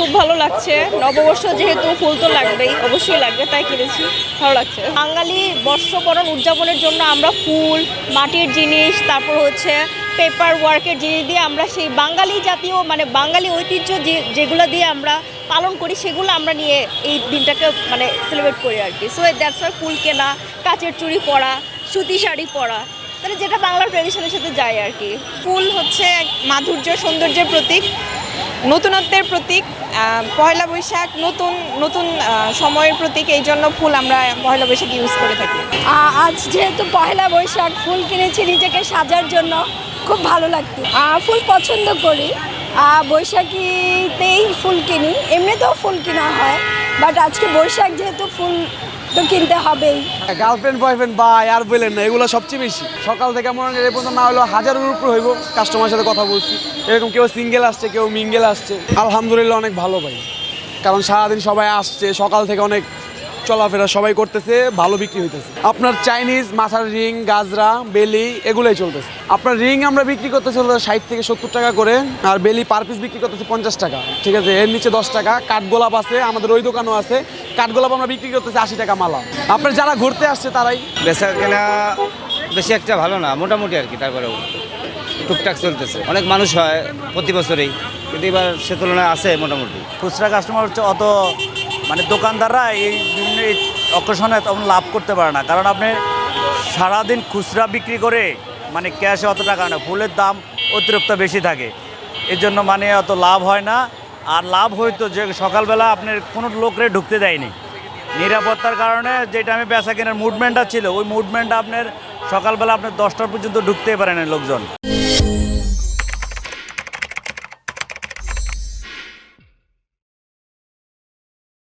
খুব ভালো লাগছে। নববর্ষ যেহেতু ফুল তো লাগবেই, অবশ্যই লাগবে, তাই কিনেছি। ভালো লাগছে। বাঙালি বর্ষবরণ উদযাপনের জন্য আমরা ফুল, মাটির জিনিস, তারপর হচ্ছে পেপার ওয়ার্কের জিনিস দিয়ে আমরা সেই বাঙালি জাতীয় মানে বাঙালি ঐতিহ্য যে, যেগুলো দিয়ে আমরা পালন করি, সেগুলো আমরা নিয়ে এই দিনটাকে মানে সেলিব্রেট করি আর কি। সো দ্যাটস ওয়াই ফুল কেনা, কাচের চুড়ি পরা, সুতি শাড়ি পরা মানে যেটা বাংলার ট্রেডিশনের সাথে যায় আর কি। ফুল হচ্ছে মাধুর্য, সৌন্দর্যের প্রতীক। নতুনত্বের প্রতীক পয়লা বৈশাখ নতুন নতুন সময়ের প্রতীক, এই জন্য ফুল আমরা পয়লা বৈশাখ ইউজ করে থাকি। আজ যেহেতু পয়লা বৈশাখ, ফুল কিনেছি নিজেকে সাজার জন্য, খুব ভালো লাগতো। ফুল পছন্দ করি। বৈশাখীতেই ফুল কিনি, এমনিতেও ফুল কেনা হয় বাট আজকে বৈশাখ যেহেতু ফুল তো কিনতে হবেই। গার্লফ্রেন্ড বয়ফ্রেন্ড ভাই, আর বললেন না, এগুলো সবচেয়ে বেশি। সকাল থেকে মনে হয় পর্যন্ত না হলেও হাজারের উপর হইব কাস্টমারের সাথে কথা বলছি। এরকম কেউ সিঙ্গেল আসছে, কেউ মিঙ্গেল আসছে। আলহামদুলিল্লাহ অনেক ভালো ভাই। কারণ সারাদিন সবাই আসছে, সকাল থেকে অনেক চলাফেরা সবাই করতেছে, ভালো বিক্রি হইতেছে। আপনার চাইনিজ মাথার রিং গাজরা, বেলি, এগুলোই চলতেছে। আপনার রিং আমরা বিক্রি করতেছি হলো ষাট থেকে সত্তর টাকা করে, আর বেলি পার পিস বিক্রি করতেছি পঞ্চাশ টাকা। ঠিক আছে, এর নিচে দশ টাকা। কাঠগোলাপ আছে, আমাদের ওই দোকানও আছে। কাঠগোলাপ আমরা বিক্রি করতেছি আশি টাকা মালা। আপনার যারা ঘুরতে আসছে তারাই? বেচা কেনা বেশি একটা ভালো না মোটামুটি আর কি তারপরেও টুকটাক চলতেছে। অনেক মানুষ হয় প্রতি বছরেই কিন্তু এবার সে তুলনায় আছে মোটামুটি। খুচরা কাস্টমার হচ্ছে অত মানে দোকানদাররা এই বিভিন্ন এই অকেশনে তেমন লাভ করতে পারে না। কারণ আপনি সারাদিন খুচরা বিক্রি করে মানে ক্যাশে অত টাকা না ফুলের দাম অতিরিক্ত বেশি থাকে। এর জন্য মানে অত লাভ হয় না। আর লাভ হইতো যে সকালবেলা আপনার কোনো লোকরে ঢুকতে দেয়নি। নিরাপত্তার কারণে যেটা আমি বেচা কেনার মুভমেন্টটা ছিল, ওই মুভমেন্টটা আপনার সকালবেলা আপনার দশটার পর্যন্ত ঢুকতেই পারে না লোকজন।